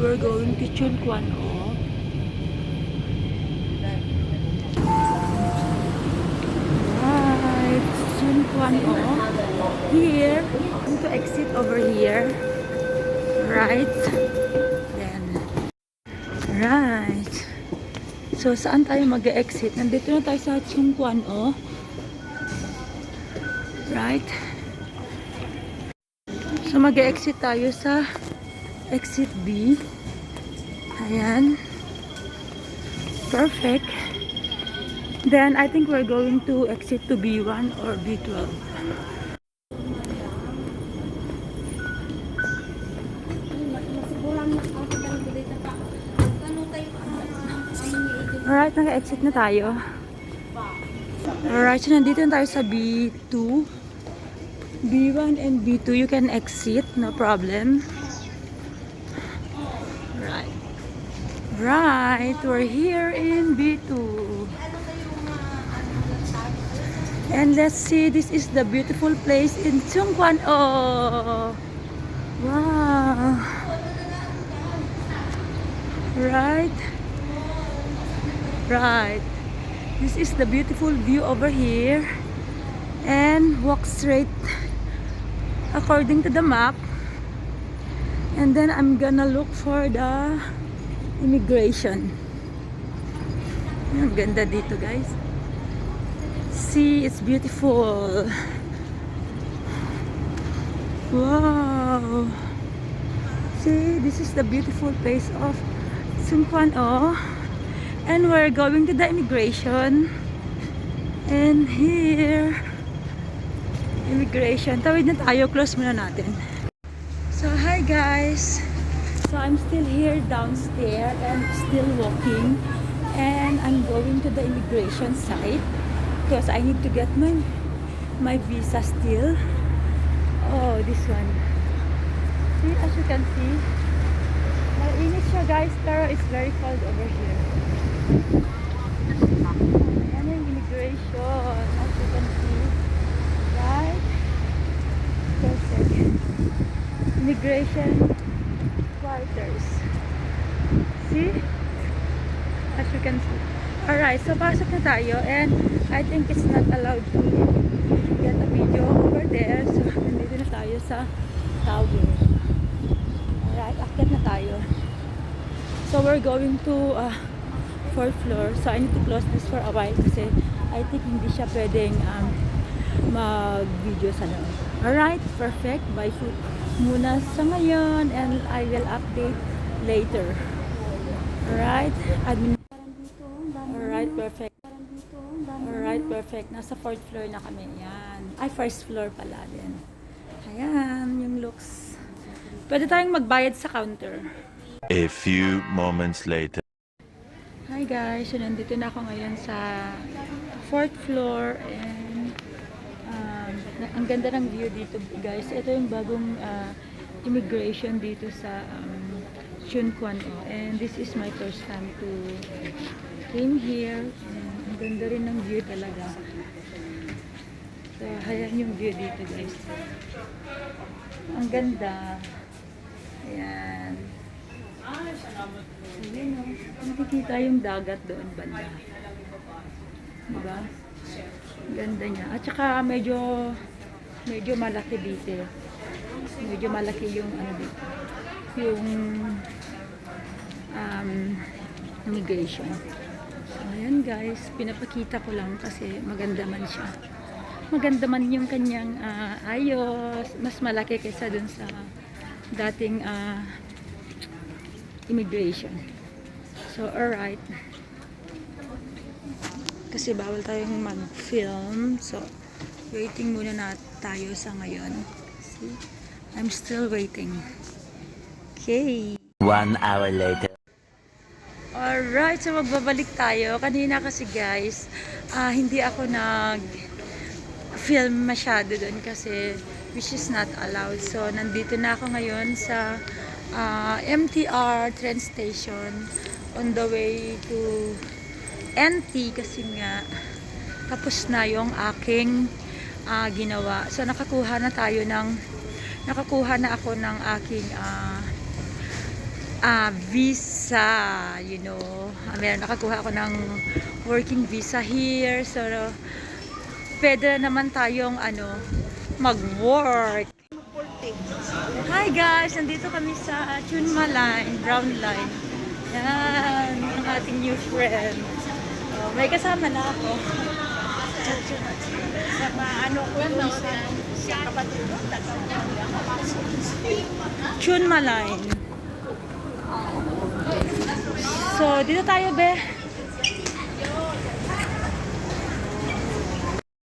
we're going to Chun Kwan O. Right, Chun Kwan O. Here, I'm to exit over here. Right. Then, right. So, saan tayo mag-exit? Nandito na tayo sa Chun Kwan O. Right. So, mag-exit tayo sa exit B. Ayan. Perfect. Then, I think we're going to exit to B1 or B12. Alright, naka-exit na tayo. Alright, so nandito na tayo sa B2. B1 and B2, you can exit, no problem. Right, we're here in B2. And let's see, this is the beautiful place in Chungkwan. Oh, wow. Right. Right. This is the beautiful view over here. And walk straight according to the map. And then I'm gonna look for the immigration. Ang ganda dito guys. See, it's beautiful. Wow. See, this is the beautiful place of Sungkwan O. And we're going to the immigration. And here, immigration. Tawid na tayo. Close muna natin. So, hi guys. So, I'm still here downstairs and still walking. And I'm going to the immigration site because I need to get my my visa still. Oh, this one. See, as you can see, Mainit siya guys, pero it's very cold over here. Immigration, as you can see. Right? Perfect. Immigration quarters. See? As you can see. Alright, so pasok na tayo and I think it's not allowed to get a video over there. So, nandito na tayo sa tower. Alright, akit na tayo. So we're going to uh, fourth floor. So I need to close this for a while kasi I think hindi siya pwedeng um, mag-video sa loob. Alright, perfect. Bye food muna sa ngayon and I will update later. Alright, admin. Alright, perfect. Alright, perfect. Nasa fourth floor na kami. Yan. Ay, first floor pala din. Ayan, yung looks. Pwede tayong magbayad sa counter. A few moments later. Hi guys, so nandito na ako ngayon sa fourth floor and ang ganda ng view dito guys. Ito yung bagong uh, immigration dito sa um, Chunquan O. And this is my first time to came here. And ang ganda rin ng view talaga. So, ayan yung view dito guys. Ang ganda. Ayan. Ayun o. Nakikita yung dagat doon banda. Diba? Ganda niya. At saka medyo medyo malaki dito. Medyo malaki yung ano dito. Yung um, immigration. So, ayan guys. Pinapakita ko lang kasi maganda man siya. Maganda man yung kanyang ah, ayos. Mas malaki kaysa dun sa dating ah, immigration. So, alright. Kasi bawal tayong mag-film. So, waiting muna na tayo sa ngayon. See? I'm still waiting. Okay. One hour later. Alright, so magbabalik tayo. Kanina kasi guys, ah, hindi ako nag film masyado doon kasi which is not allowed. So, nandito na ako ngayon sa ah, MTR train station on the way to NT kasi nga tapos na yung aking ah, ginawa. So, nakakuha na tayo ng nakakuha na ako ng aking ah, ah, visa, you know. Ah, meron nakakuha ako ng working visa here. So, pwede naman tayong ano, mag-work. Hi guys! Nandito kami sa Chunma Line, Brown Line. Yan, ang ating new friend. May kasama na ako. ano ko yan, siya kapatid ko, Chunma Line. So, dito tayo, be.